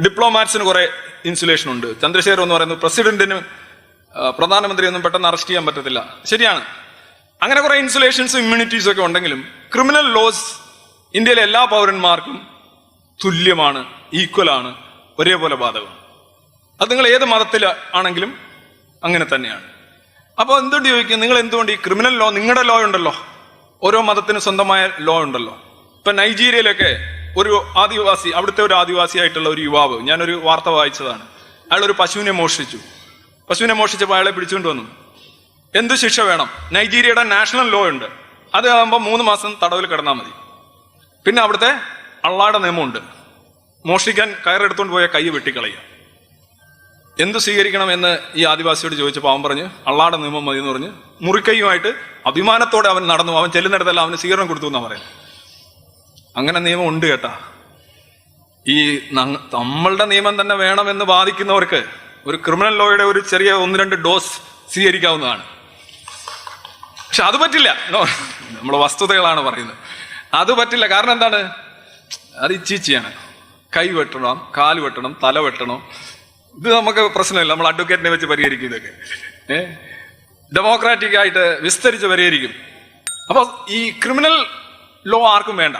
ഡിപ്ലോമാറ്റ്സിന് കുറെ ഇൻസുലേഷൻ ഉണ്ട്. ചന്ദ്രശേഖർ എന്ന് പറയുന്നത് പ്രസിഡന്റിനും പ്രധാനമന്ത്രിയൊന്നും പെട്ടെന്ന് അറസ്റ്റ് ചെയ്യാൻ പറ്റത്തില്ല. ശരിയാണ്. അങ്ങനെ കുറെ ഇൻസുലേഷൻസും ഇമ്മ്യൂണിറ്റീസും ഒക്കെ ഉണ്ടെങ്കിലും ക്രിമിനൽ ലോസ് ഇന്ത്യയിലെ എല്ലാ പൗരന്മാർക്കും തുല്യമാണ് ഈക്വൽ ആണ് ഒരേപോലെ ബാധകം അത് നിങ്ങൾ ഏത് മതത്തിൽ ആണെങ്കിലും അങ്ങനെ തന്നെയാണ്. അപ്പോൾ എന്തുകൊണ്ട് ചോദിക്കും? നിങ്ങൾ എന്തുകൊണ്ട് ഈ ക്രിമിനൽ ലോ നിങ്ങളുടെ ലോ ഉണ്ടല്ലോ? ഓരോ മതത്തിനും സ്വന്തമായ ലോ ഉണ്ടല്ലോ. ഇപ്പം നൈജീരിയയിലൊക്കെ ഒരു ആദിവാസി അവിടുത്തെ ഒരു ആദിവാസിയായിട്ടുള്ള ഒരു യുവാവ് ഞാനൊരു വാർത്ത വായിച്ചതാണ്. അയാൾ ഒരു പശുവിനെ മോഷ്ടിച്ചു. പശുവിനെ മോഷ്ടിച്ചപ്പോൾ അയാളെ പിടിച്ചുകൊണ്ട് വന്നു. എന്ത് ശിക്ഷ വേണം? നൈജീരിയയുടെ നാഷണൽ ലോ ഉണ്ട്. അത് ആകുമ്പോൾ മൂന്ന് മാസം തടവിൽ കിടന്നാൽ മതി. പിന്നെ അവിടുത്തെ അള്ളാടെ നിയമമുണ്ട്. മോഷ്ടിക്കാൻ കയറെടുത്തുകൊണ്ട് പോയ കൈ വെട്ടിക്കളയുക. എന്ത് സ്വീകരിക്കണം എന്ന് ഈ ആദിവാസിയോട് ചോദിച്ചപ്പോൾ അവൻ പറഞ്ഞ് അള്ളാടെ നിയമം മതി എന്ന് പറഞ്ഞ് മുറിക്കൈയുമായിട്ട് അഭിമാനത്തോടെ അവൻ നടന്നു. അവൻ ചെല്ലുന്നിടത്തെല്ലാം അവന് സ്വീകരണം കൊടുത്തു എന്നാണ് പറയുന്നത്. അങ്ങനെ നിയമം ഉണ്ട് കേട്ടാ. ഈ നമ്മളുടെ നിയമം തന്നെ വേണമെന്ന് വാദിക്കുന്നവർക്ക് ഒരു ക്രിമിനൽ ലോയുടെ ഒരു ചെറിയ ഒന്ന് രണ്ട് ഡോസ് സ്വീകരിക്കാവുന്നതാണ്. പക്ഷെ അത് പറ്റില്ല. നമ്മൾ വസ്തുതകളാണ് പറയുന്നത്. അത് പറ്റില്ല. കാരണം എന്താണ്? അത് ഇച്ചീച്ചിയാണ്. കൈ വെട്ടണം കാൽ വെട്ടണം തല വെട്ടണം. ഇത് നമുക്ക് പ്രശ്നമില്ല. നമ്മൾ അഡ്വക്കേറ്റിനെ വെച്ച് പരിഹരിക്കും ഇതൊക്കെ. ഡെമോക്രാറ്റിക് ആയിട്ട് വിസ്തരിച്ച് പരിഹരിക്കും. അപ്പോൾ ഈ ക്രിമിനൽ ലോ ആർക്കും വേണ്ട.